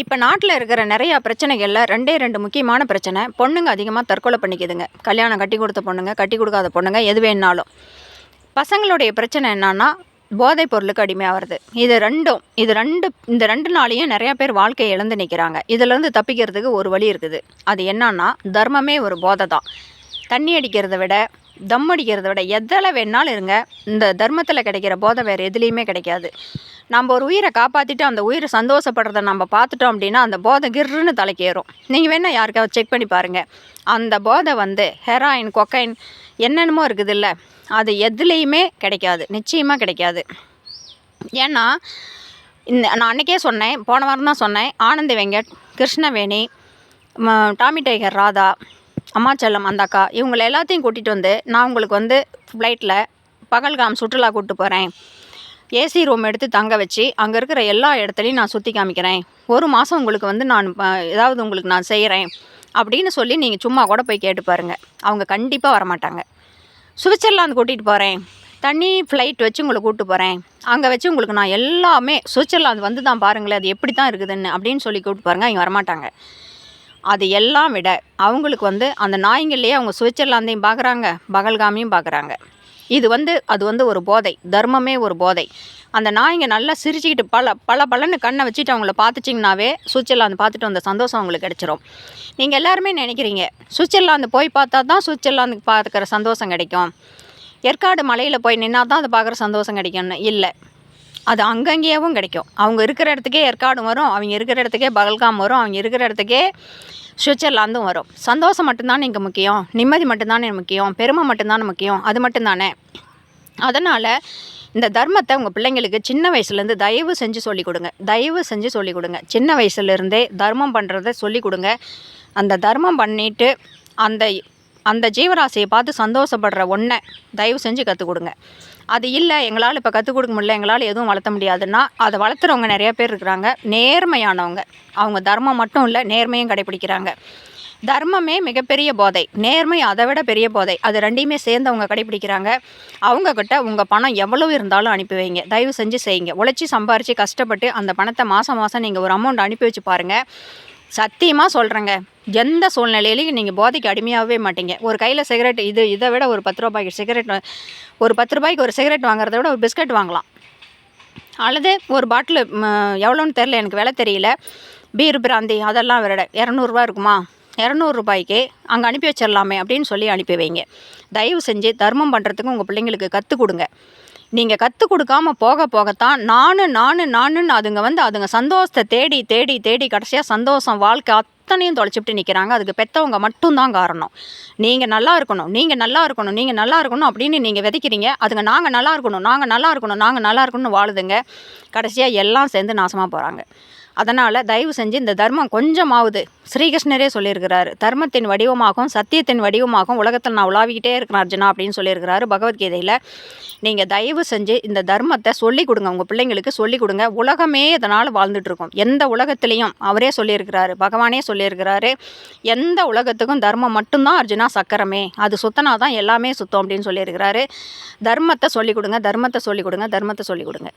இப்போ நாட்டில் இருக்கிற நிறையா பிரச்சனைகளில் ரெண்டே ரெண்டு முக்கியமான பிரச்சனை பொண்ணுங்க அதிகமாக தற்கொலை பண்ணிக்கிதுங்க. கல்யாணம் கட்டி கொடுத்த பொண்ணுங்க கட்டி கொடுக்காத பொண்ணுங்க எது வேணாலும். பசங்களுடைய பிரச்சனை என்னன்னா போதைப் பொருளுக்கு அடிமையாகிறது. இது ரெண்டும் இது ரெண்டு இந்த ரெண்டு நாளையும் நிறையா பேர் வாழ்க்கையை இழந்து நிற்கிறாங்க இதிலேருந்து தப்பிக்கிறதுக்கு ஒரு வழி இருக்குது. அது என்னன்னா தர்மமே ஒரு போதை தான். தண்ணி அடிக்கிறத விட தம் அடிக்கிறத விட எதில் வேணாலும் இருங்க. இந்த தர்மத்தில் கிடைக்கிற போதை வேறு எதுலேயுமே கிடைக்காது. நம்ம ஒரு உயிரை காப்பாற்றிட்டு அந்த உயிர் சந்தோஷப்படுறத நம்ம பார்த்துட்டோம் அப்படின்னா அந்த போதை கிர்னு தலைக்கேறும். நீங்கள் வேணால் யாருக்காவது செக் பண்ணி பாருங்கள் அந்த போதை வந்து ஹெராயின் கொக்கைன் என்னென்னமோ இருக்குது இல்லை அது எதுலேயுமே கிடைக்காது. நிச்சயமாக கிடைக்காது. ஏன்னா இந்த நான் அன்றைக்கே சொன்னேன் போன வாரம் தான் சொன்னேன். ஆனந்தி வெங்கட் கிருஷ்ணவேணி டாமி டைகர் ராதா அம்மாச்செல்லம் அந்த அக்கா இவங்களை எல்லாத்தையும் கூட்டிகிட்டு வந்து நான் உங்களுக்கு வந்து ஃப்ளைட்டில் பகல்காம் சுற்றுலா கூப்பிட்டு போகிறேன் ஏசி ரூம் எடுத்து தங்க வச்சு அங்கே இருக்கிற எல்லா இடத்துலையும் நான் சுற்றி காமிக்கிறேன். ஒரு மாதம் உங்களுக்கு வந்து நான் ஏதாவது உங்களுக்கு நான் செய்கிறேன் அப்படின்னு சொல்லி நீங்கள் சும்மா கூட போய் கேட்டு பாருங்கள் அவங்க கண்டிப்பாக வரமாட்டாங்க. சுவிட்சர்லாந்து கூட்டிகிட்டு போகிறேன் தனி ஃப்ளைட் வச்சு உங்களை கூப்பிட்டு போகிறேன் அங்கே வச்சு உங்களுக்கு நான் எல்லாமே சுவிட்சர்லாந்து வந்து தான் பாருங்களேன் அது எப்படி தான் இருக்குதுன்னு அப்படின்னு சொல்லி கூப்பிட்டு பாருங்கள் அவங்க வரமாட்டாங்க. அது எல்லாம் விட அவங்களுக்கு வந்து அந்த நாய்ங்கள்லேயே அவங்க சுவிட்சர்லாந்தையும் பார்க்குறாங்க பகல்காமியும் பார்க்குறாங்க. இது வந்து அது வந்து ஒரு போதை தர்மமே ஒரு போதை. அந்த நாய்ங்க நல்லா சிரிச்சுக்கிட்டு பல பல பலன்னு கண்ணை வச்சுட்டு அவங்கள பார்த்துச்சிங்கனாவே சுவிட்சர்லாந்து பார்த்துட்டு வந்த சந்தோஷம் அவங்களுக்கு கிடச்சிரும். நீங்கள் எல்லாருமே நினைக்கிறீங்க சுவிட்சர்லாந்து போய் பார்த்தா தான் சுவிட்சர்லாந்துக்கு பார்க்குற சந்தோஷம் கிடைக்கும். ஏற்காடு மலையில் போய் நின்னா தான் அதை பார்க்குற சந்தோஷம் கிடைக்கும்னு. இல்லை. அது அங்கங்கேயும் கிடைக்கும். அவங்க இருக்கிற இடத்துக்கே ஏற்காடும் வரும் அவங்க இருக்கிற இடத்துக்கே பகல்காம் வரும் அவங்க இருக்கிற இடத்துக்கே சுவிட்சர்லாந்தும் வரும். சந்தோஷம் மட்டும்தானே இங்கே முக்கியம் நிம்மதி மட்டும்தானே முக்கியம் பெருமை மட்டும்தானே முக்கியம் அது மட்டும்தானே. அதனால் இந்த தர்மத்தை உங்கள் பிள்ளைங்களுக்கு சின்ன வயசுலேருந்து தயவு செஞ்சு சொல்லிக் கொடுங்க. தயவு செஞ்சு சொல்லிக் கொடுங்க. சின்ன வயசுலேருந்தே தர்மம் பண்ணுறத சொல்லிக் கொடுங்க. அந்த தர்மம் பண்ணிட்டு அந்த அந்த ஜீவராசியை பார்த்து சந்தோஷப்படுற ஒன்றை தயவு செஞ்சு கற்றுக் கொடுங்க. அது இல்லை எங்களால் இப்போ கற்றுக் கொடுக்க முடியல எங்களால் எதுவும் வளர்த்த முடியாதுன்னா அதை வளர்த்துறவங்க நிறைய பேர் இருக்கிறாங்க. நேர்மையானவங்க. அவங்க தர்மம் மட்டும் இல்லை நேர்மையும் கடைப்பிடிக்கிறாங்க தர்மமே மிகப்பெரிய போதை. நேர்மை அதை விட பெரிய போதை. அது ரெண்டையுமே சேர்ந்து அவங்க கடைப்பிடிக்கிறாங்க அவங்கக்கிட்ட உங்கள் பணம் எவ்வளவு இருந்தாலும் அனுப்பி வைங்க. தயவு செஞ்சு செய்யுங்க. உழைச்சி சம்பாரித்து கஷ்டப்பட்டு அந்த பணத்தை மாதம் மாதம் நீங்கள் ஒரு அமௌண்ட் அனுப்பி வச்சு பாருங்கள் சத்தியமாக சொல்கிறேங்க எந்த சூழ்நிலையிலையும் நீங்கள் போதைக்கு அடிமையாகவே மாட்டீங்க. ஒரு கையில் சிகரெட் இது இதை விட ஒரு பத்து ரூபாய்க்கு சிகரெட் ஒரு பத்து ரூபாய்க்கு ஒரு சிகரெட் வாங்குறத விட ஒரு பிஸ்கட் வாங்கலாம். அல்லது ஒரு பாட்டில் எவ்வளோன்னு தெரில எனக்கு விலை தெரியல. பீர் பிராந்தி அதெல்லாம் விட இரநூறுபா இருக்குமா? இரநூறுபாய்க்கு அங்கே அனுப்பி வச்சிடலாமே அப்படின்னு சொல்லி அனுப்பி வைங்க. தயவு செஞ்சு தர்மம் பண்ணுறதுக்கு உங்கள் பிள்ளைங்களுக்கு கற்றுக் கொடுங்க. நீங்கள் கற்றுக் கொடுக்காம போக போகத்தான் நானு நானு நானுன்னு அதுங்க வந்து அதுங்க சந்தோஷத்தை தேடி தேடி தேடி கடைசியாக சந்தோஷம் வாழ்க்கை அத்தனையும் தொலைச்சிட்டு நிற்கிறாங்க அதுக்கு பெற்றவங்க மட்டும்தான் காரணம். நீங்கள் நல்லா இருக்கணும் நீங்கள் நல்லா இருக்கணும் நீங்கள் நல்லா இருக்கணும் அப்படின்னு நீங்கள் விதைக்கிறீங்க. அதுங்க நாங்கள் நல்லா இருக்கணும் நாங்கள் நல்லா இருக்கணும் நாங்கள் நல்லா இருக்கணும்னு வாழுதுங்க. கடைசியாக எல்லாம் சேர்ந்து நாசமாக போகிறாங்க அதனால் தயவு செஞ்சு இந்த தர்மம் கொஞ்சமாவது ஸ்ரீகிருஷ்ணரே சொல்லியிருக்கிறாரு. தர்மத்தின் வடிவமாகவும் சத்தியத்தின் வடிவமாகவும் உலகத்தில் நான் உலாவிக்கிட்டே இருக்கிறேன் அர்ஜுனா அப்படின்னு சொல்லியிருக்கிறாரு பகவத்கீதையில். நீங்கள் தயவு செஞ்சு இந்த தர்மத்தை சொல்லிக் கொடுங்க உங்கள் பிள்ளைங்களுக்கு சொல்லிக் கொடுங்க உலகமே இதனால் வாழ்ந்துட்டுருக்கோம் எந்த உலகத்துலேயும் அவரே சொல்லியிருக்கிறாரு. பகவானே சொல்லியிருக்கிறாரு. எந்த உலகத்துக்கும் தர்மம் மட்டும்தான் அர்ஜுனா சக்கரமே. அது சுத்தனா தான் எல்லாமே சுத்தம் அப்படின்னு சொல்லியிருக்கிறாரு. தர்மத்தை சொல்லிக் கொடுங்க தர்மத்தை சொல்லிக் கொடுங்க தர்மத்தை சொல்லிக் கொடுங்க.